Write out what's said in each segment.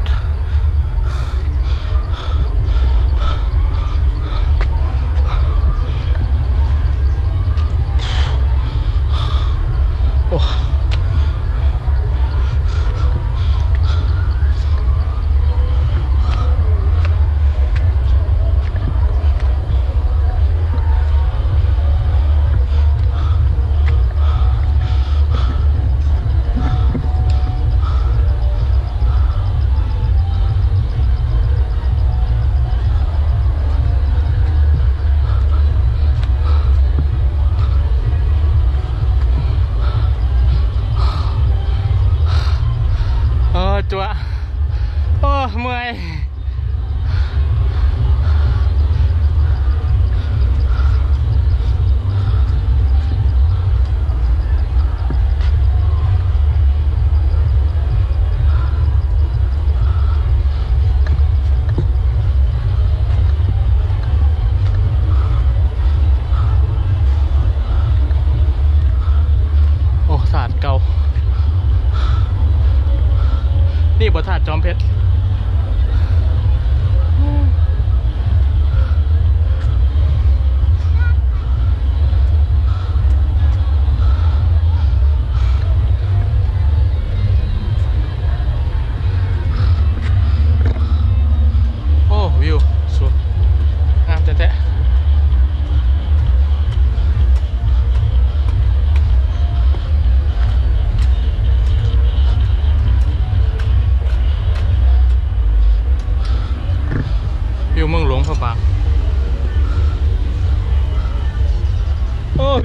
ช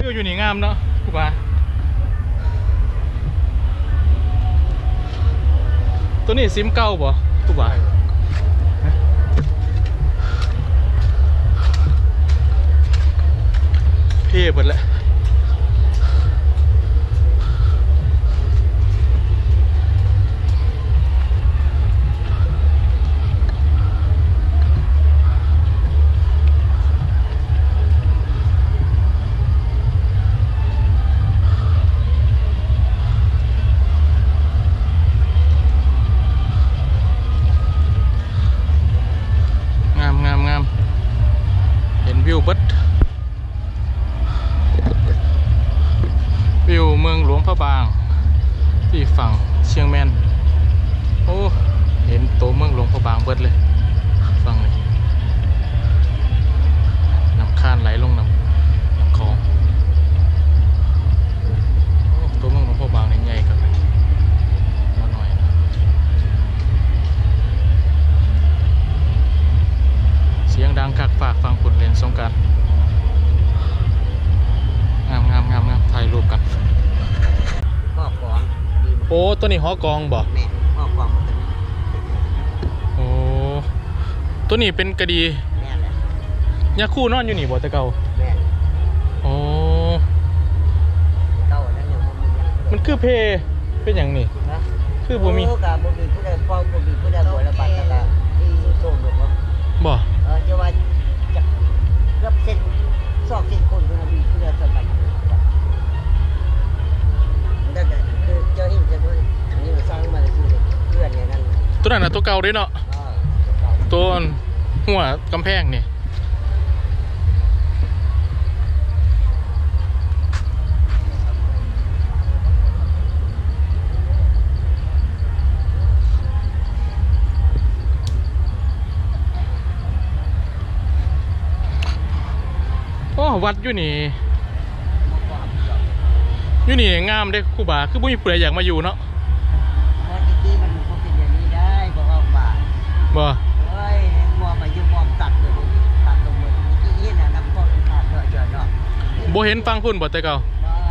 วิวอยู่นี่งามเนาะผู้บาตัวนี้ซิมเก่าบ่ผู้บาเพียบหมดแล้ว นี้หอกองบ่แม่พ่อกองมันเป็นโอ้ตัวนี้เป็นกระดีแม่แหละยาคู่นอนอยู่นี่บ่แต่เก่าแม่โอ้เก้านั่นยังบ่มียังมันคือเพเป็นอย่างนี้นะคือบ่มีเออกับบ่มีผู้ใดพ่อบ่มีผู้ใดบ่ระบาดแล้วก็ที่ส่งลูกเนาะบ่เออจะว่าจะรับเส้นซอกเส้นคนก็มีผู้ใดสบ ตัวนั้นน่ะตัวเก่าเด้เนาะเออเก่าตัวหัวกำแพงนี่โอ้วัดอยู่นี่อยู่นี่งามเด้ครูบาคือบ่มีผู้ใดอยากมาอยู่เนาะ เพราะจริงๆมันบ่เป็นอย่างนี้ได้บ่ออกบาท บ่เฮ้ยมอมาอยู่มอมตัดเลยตัดลงหมดที่เห็นน่ะน้ำพ่อขาดเจาะเนาะบ่เห็นฟังพุ่นบ่แต่เก่า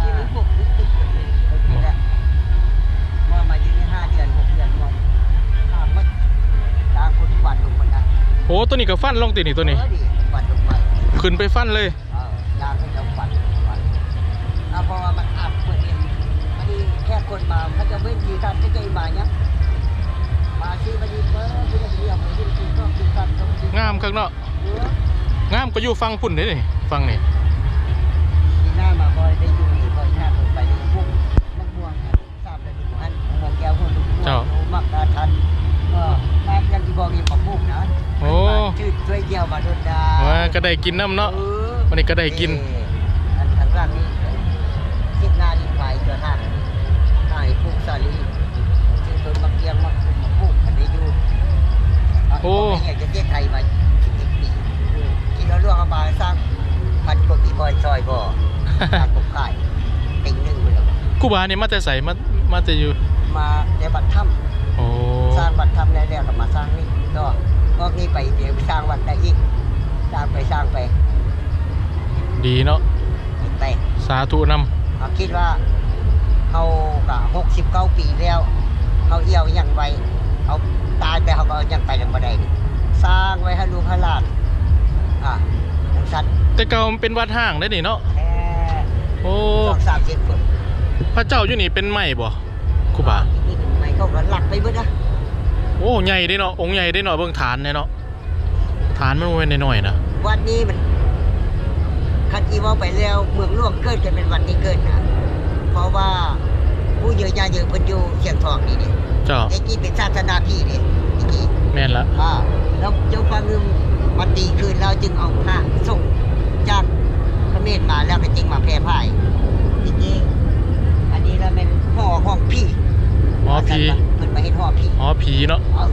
ที่มันพวกตึ๊กๆเลยมอมาอยู่นี่5เดือน6เดือนมอข้ามมัดตาคนควันลงมันนะโอ้ตัวนี้ก็ฟันลงตินี่ตัวนี้เออดิควันลงมาขึ้นไปฟันเลยเออยางให้เราควันควันอะเพราะว่ามันอาบเปิดเองอันนี้แค่คนมาเขาจะเว้นทีกันจะใจมาเนี่ยมาซื้อมาดี งามข้างนอกงามก็อยู่ฟังพุ่นได้นี่ฟังนี่น้ามาบอยได้ยูนี่บอยน้าผมไปบุกงนักบวงสามเลยดูอันหัวแก้วหัวลูกเจ้ามักดาทันก็มาจังที่บอกอีบุกงนะโอ้ชื่อช่วยเกี่วมาโดนดาว่าก็ได้กินน้ำเนาะวันนี้ก็ได้กินอันข้างล่างนี่คิดหน้าดีไปเจอหน้าหน้าพุ่งสาลีชื่อต้นมักเกียงมาก โอ้ผมไม่อยากจะเรียกใครมาสิบเอ็ดปีกินแล้วล่วงเอามาสร้างพันกว่าปีบอยซอยบ่สร้างกบข่ายติงหนึ่งไปแล้วครูบานี่มาแต่ใส่มามาแต่อยู่มาในบัตรถ้โอ้ำสร้างบัตรถ้ำแล้วๆก็มาสร้างนี่ก็พวกนี้ไปเดี๋ยวไปสร้างวัดได้อีกสร้างไปสร้างไปดีเนาะไป สาธุนเขาคิดว่าเขากะหกสิบเก้าปีแล้ว เขาเอี่ยวยังไวเขา ตายไปเขาก็เอายังไปยังบ่ได้นี่สร้างไว้ให้ลูกให้หลานอะทั้งสัตว์ำแต่เก่ามันเป็นวัดห้างได้นี่เนาะแค่โอ้สองสามสิบคนพระเจ้าอยู่นี่เป็นไม้บ่ครูบานี่ไม่เขาก็หลักไปเบิดนะโอ้ใหญ่ได้เนาะองค์ใหญ่ได้เนาะเบิ่งฐานเนี่ยเนาะฐานมันบ่แม่นน้อยๆนะวันนี้มันคันอีเว่าไปแล้วเมืองหลวงเกิดกันเป็นวันนี้เกิดนะเพราะว่าผู้เยอะยาเยอะเพิ่นอยู่เชียงทองนี่นี่ เจ้า ไอ้กี้เป็นศาสนาพี่นี่ไอ้กี้แม่นละอ่าแล้วเจ้าฟังเงิมมาตีคืนเราจึงเอาผ้าส่งจากพระเมธมาแล้วก็จึงมาแพร่พ่ายจริงๆอันนี้แล้วเป็นห่อห้องพี่อ๋อผีเพิ่นมาเห็นห่อพี่อ๋อผีเนาะเอา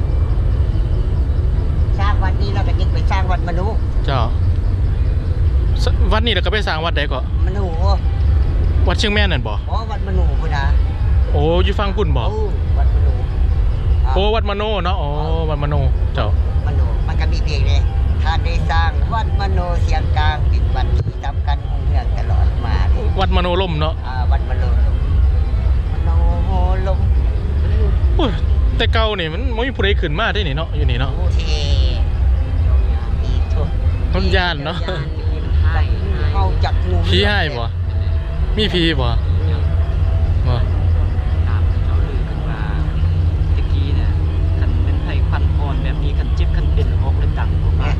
สร้างวัดนี้แล้วก็จึงไปสร้างวัดมนุษย์เจ้าสวัดนี้แล้วก็ไปสร้างวัดใดก็มนุษย์วัดเชียงแม่นนั่นบ่อ๋อวัดมนุษย์พุทธาโอ้อยู่ฟังพุ่นบ่ โอ้วัดมนุษย์า โอ้วัดมโนเนาะอ๋อวัดมโนเจ้ามนุษย์มันก็มีเพลงเลยท่านได้สร้างวัดมโนเสียงกลางเป็นวัดที่สำคัญของเมืองตลอดมาเลยวัดมโนล่มเนาะอ่าวัดมโนลมมโนโหลมโอ้ยแต่เก่านี่มันบ่มีผู้ใดขึ้นมาได้นี่เนาะอยู่นี่เนาะโอเคดีทุกมันย่านเนาะเข้าจักงูผีให้บ่มีผีบ่บ่ ตามเจ้าลือกันว่าตะกี้เนี่ยคันเป็นไทยควันพรแบบนี้คันเจ็บคันเป็นออกเลยดังออกมา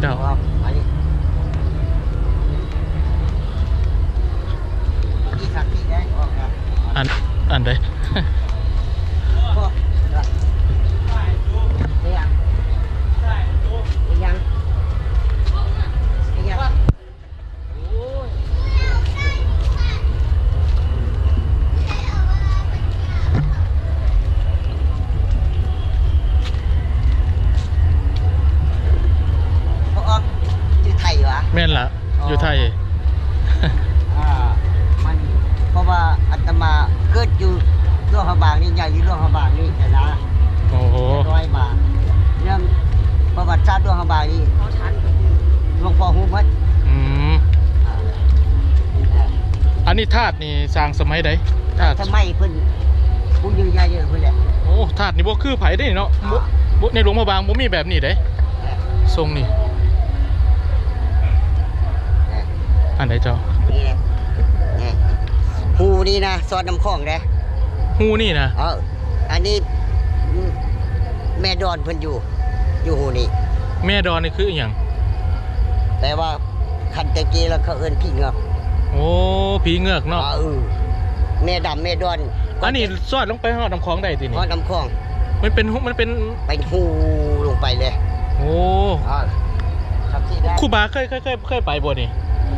เจ้าว่าอันนี้ที่สักที่ได้ออกครับอันอันใด ก็ได้ยังได้ยังได้ยังโอ้ย เพราะออกอยู่ไทยวะ แม่นละอยู่ไทย อ่า มันเพราะว่าอาตมาเกิดอยู่ร่วงพระบางนี่ใหญ่อยู่ร่วงพระบางนี่แต่ละ โอ้โห ร้อยมาเรื่องประวัติศาสตร์ร่วงพระบางนี่หลวงพ่อฮู้หมัด อืม อ่า อั นนี้ธาตุนี่สร้างสมัยใดธาตุ ทำไมเพิ่นผู้ยืนใหญ่เยอะเพิ่นแหละโอ้ธาตุนี่บ่คือไผได้เนาะบ่บ่ในหลวงพระบางบ่มีแบบนี้เด้ทรงนี่อันใดเจ้านี่แหละนี่ฮูนี่นะซอสน้ำข้องเด้ฮู้นี่นะเอออันนี้แม่ดอนเพิ่นอยู่ อยู่ฮูนี่แม่ดอนนี่คืออหยังแต่ว่าคันตะกี้แล้วเขาเอิ้นพี่เงือก โอ้ผีเงือกเนาะอ่าเออแม่ดำแม่ดอนอันนี้ซอดลงไปหอดน้ำคลองได้ติเพนี่ราะน้ำคลอง มันเป็นมันเป็นไปหูลงไปเลย โอ้อ่าครับที่ได้ครูบาเคยเคยเคยเคยไปบ่นี่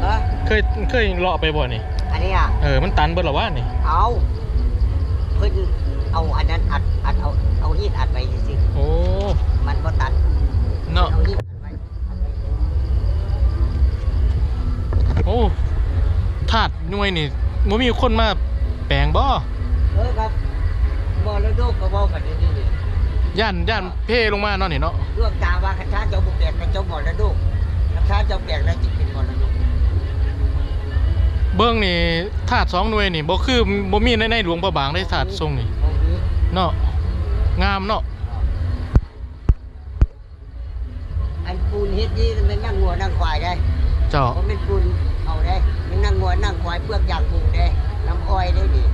เออเคยเคยเลาะไปบ่นี่ อันนี้อะเออมันตันเบิดและว่านี่ เอาเพิ่นเอาอันนั้นอัดอัดเอาเอาฮีดอัดไปสิโอ้มันก็ตัดเนาะเอาฮีดอัดไว้อัดไว้โอ้ ธาตุหน่วยนี่บ่มีคนมาแปลงบ่เออครับบอลโดกก็บอกกันนี่นี่ย่านย่านเพลงมาเนาะนี่เนาะเรื่องตาว่าคันช้าเจ้าบุกแบกกับเจ้าบอลโดกคันช้าเจ้าแบกแล้วจิเป็นบอลโดกเบิ่งนี่ธาตุสองหน่วยนี่บ่คือบ่มีในในหลวงพระบางได้ธาตุทรงนี่ตรงนี้เนาะงามเนาะอันปูนเฮ็ดนี่มันนั่งงัวนั่งควายได้เจ้าเพราะเป็นปูนเอาได้มั นนั่งงัวนั่งควายเปลือกยางปูได้น้ำอ้อยได้ดิ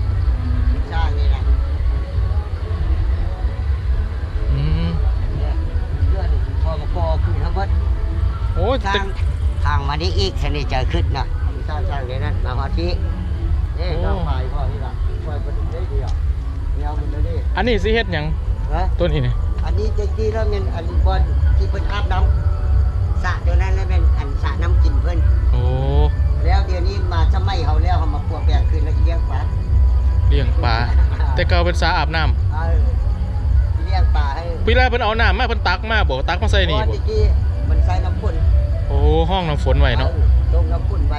สร้างนี่นะอืมเนี่ยเลื่อนพอมาพอขึ้นทั้งหมดโอ้ยทาแต่งทางมานี้อีกสนิทใจขึ้นนะสร้างสร้างเดี๋ยวนั้นมาฮอดที่นี่น้องควายพ่อนี่ล่ะควายมันได้ดีอะเงามันได้ดีอันนี้สิเฮ็ดหยังเฮ้ยตัวนี้นี่อันนี้จะกี้แล้วมันอันบอลที่เป็นอาบน้ำสระตัวนั้นแล้วเป็นอันสระน้ำกินเพิ่นโอ้แล้ว เดี๋ยวนี้มาสมัยเขาแล้วเขามาปัวแปลงคืนแล้วอีเลี้ยงปลาเลี้ยงปลาแต่เก่าเป็นสาอาบน้ำเอออีเลี้ยงปลาให้ปีแรกเพิ่นเอาน้ำมาเพิ่นตักมาบ่ตักมาใส่นี่เพราะบ่ว่าตะกี้มันใส่น้ำพ่นโอ้ห้องน้ำฝนไว้เนาะออลงน้ำพ่นไว้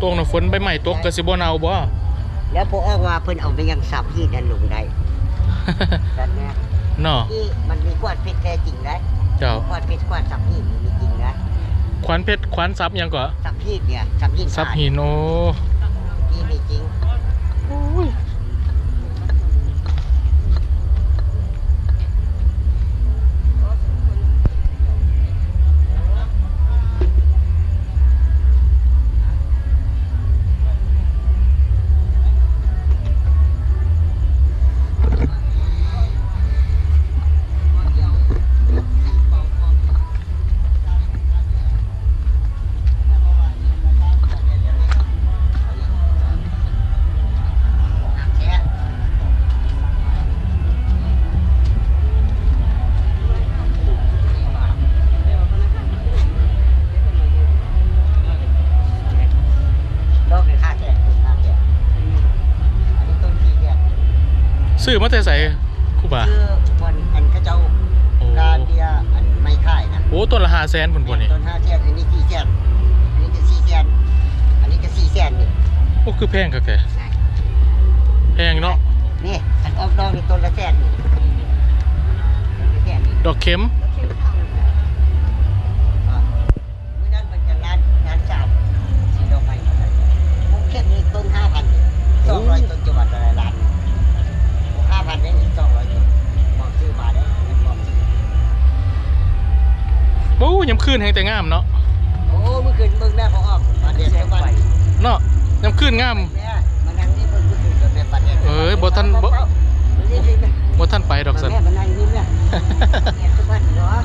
ตวงน้ำฝนใบใหม่ตกก็สิบ่เน่าบ่แล้วพอออกมาเพิ่นเอาไปยังสับที่ดันลงได้แต่เนี่ยเนาะที่มันมีกวาดเพชรแท้จริงได้เจ้ากวาดเพชรกวาดสับหินมันมีจริงนะ ขวัญเพชรขวัญทรัพย์หยังก่อสับหินเนี่ยสับหินทรัพย์หินโอ้ที่มีจริง ซื้อมาแต่ใส่ครูบาคือวันอันเขาเจ้าโอ้การเดียอันไม่ค่ายนะโอ้ต้นละ500,000พุ่นบ่นี่ต้นห้าแสนอันนี้สี่แสนอันนี้ก็สี่แสนอันนี้ก็สี่แสนนี่โอ้คือแพงคักแท้แพงเนาะนี่อันออกดอกนี่ต้นละแสนนี่ต้นละแสนนี่ดอกเข็มอ่ามื้อนั้นมันจะล้านล้านสามสี่ดอกไม้มาได้มุกเข้มนี่ต้นห้าพันสองร้อยต้นจังหวัดอะไร โอ้ยามคืนแฮงแต่งามเนาะโอ้เมื่อคืนเบิ่งได้พอออกมาเดือนจังหวัดเนาะยามคืนงามแม่มานั่งนี่เบิ่งเมื่อคืนจนแบบปัดเนี่ยเอ้ยบ่ทันบ่นี่นี่นี่บ่ทันไปดอกสันแม่มานั่งยิ้มเนี่ยเนี่ยทุกวันเนาะ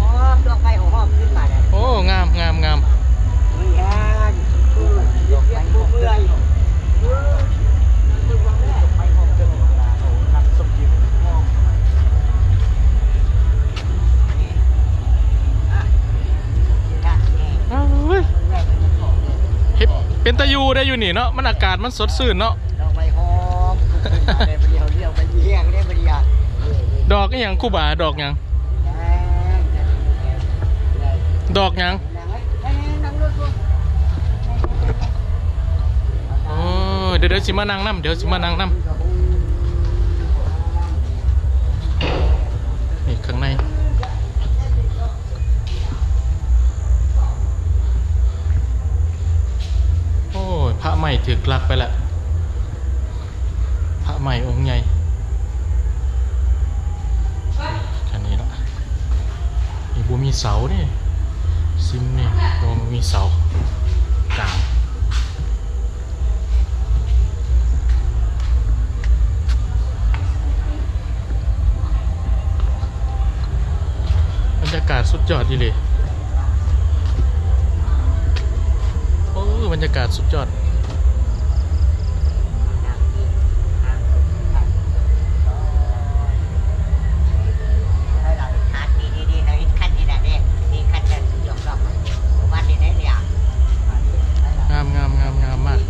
หอมดอกไม้หอมขึ้นมาเนี่ยโอ้งามงามงาม มันแห้งคือดอกไม้เมื่อยเออคือว่าแม่ไปหอมจนเวลาโอ้ทำสมยิ้มหอมนี่อะนี่นะนี่ อ้าวเว้ย แม่เป็นเจ้าของเนี่ย เฮ็ดเป็น ตะยูได้อยู่นี่เนาะมันอากาศมันสดชื่นเนาะดอกไม้หอมขึ้นมาได้ประเดี๋ยวเรียวไปเยี่ยงได้ประเดี๋ยวนี่นี่ดอกอีหยังครูบาดอกหยังแดงแดงแดงดอกหยังโอ้ยเดี๋ยวเดี๋ยวสิมานั่งนํเดี๋ยวสิมานั่งนํนี่ข้างใน ถือกลักไปละพระใหม่องค์ใหญ่แค่นี้ละนี่บูมีเสานี่ซิมนี่บูมีเสากลางบรรยากาศสุดยอดดีเลยโอ้บรรยากาศสุดยอด งามงามงามงามมาก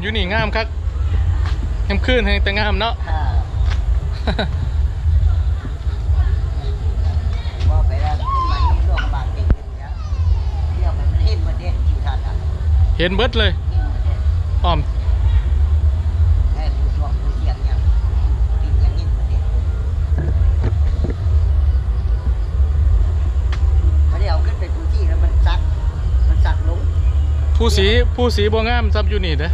อ้างามอยู่นี่งามครับยามคืนให้แต่งามเนาะว่าไปแล้วขึ้นมานี่ร่วงบางจริงเนี่ยเรียกมันเห็นมันเด็ดอยู่ทันอะเห็นเบิดเลยเห็นมันเด็ดอ้อมไอ้ผู้ช่วงผู้เสียงเนี่ยกินอย่างนี้มันเด็ดไม่ได้เอาขึ้นไปผู้ที่แล้วมันซักมันซักลงผู้สีผู้สีบ่งามซับอยู่นี่เด้อ